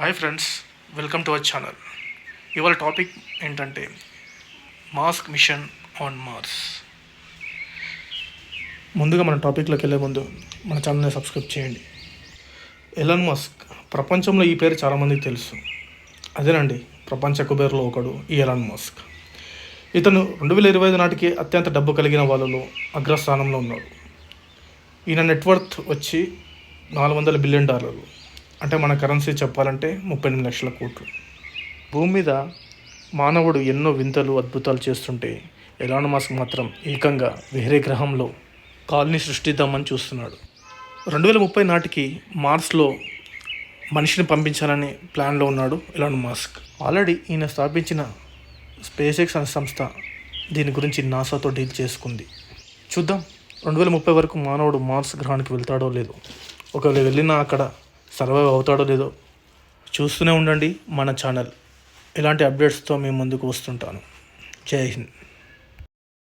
Hi friends welcome to our channel ఇవాళ topic ఏంటంటే Musk mission on Mars ముందుగా మన టాపిక్లోకి వెళ్ళే ముందు మన ఛానల్ని సబ్స్క్రైబ్ చేయండి. ఎలన్ మస్క్ ప్రపంచంలో ఈ పేరు చాలామందికి తెలుసు. అదేనండి ప్రపంచ కుబేర్లో ఒకడు ఈ ఎలాన్ మస్క్ ఇతను రెండు వేల ఇరవై ఐదు నాటికి అత్యంత డబ్బు కలిగిన వాళ్ళలో అగ్రస్థానంలో ఉన్నాడు. ఈయన నెట్వర్త్ వచ్చి నాలుగు వందల బిలియన్ డాలర్లు. అంటే మన కరెన్సీ చెప్పాలంటే ముప్పై ఎనిమిది లక్షల కోట్లు. భూమి మీద మానవుడు ఎన్నో వింతలు అద్భుతాలు చేస్తుంటే ఎలాన్ మాస్క్ మాత్రం ఏకంగా వేరే గ్రహంలో కాలనీ సృష్టిద్దామని చూస్తున్నాడు. రెండు వేల ముప్పై నాటికి మార్స్లో మనిషిని పంపించాలని ప్లాన్లో ఉన్నాడు ఎలాన్ మాస్క్ ఆల్రెడీ ఈయన స్థాపించిన స్పేస్ ఎక్స్ అనే సంస్థ దీని గురించి నాసాతో డీల్ చేసుకుంది. చూద్దాం రెండు వేల ముప్పై వరకు మానవుడు మార్స్ గ్రహానికి వెళ్తాడో లేదో. ఒకవేళ వెళ్ళినా అక్కడ సర్వైవ్ అవుతాడో లేదో చూస్తూనే ఉండండి మన ఛానల్. ఇలాంటి అప్డేట్స్తో మేము ముందుకు వస్తుంటాను. జై హింద్.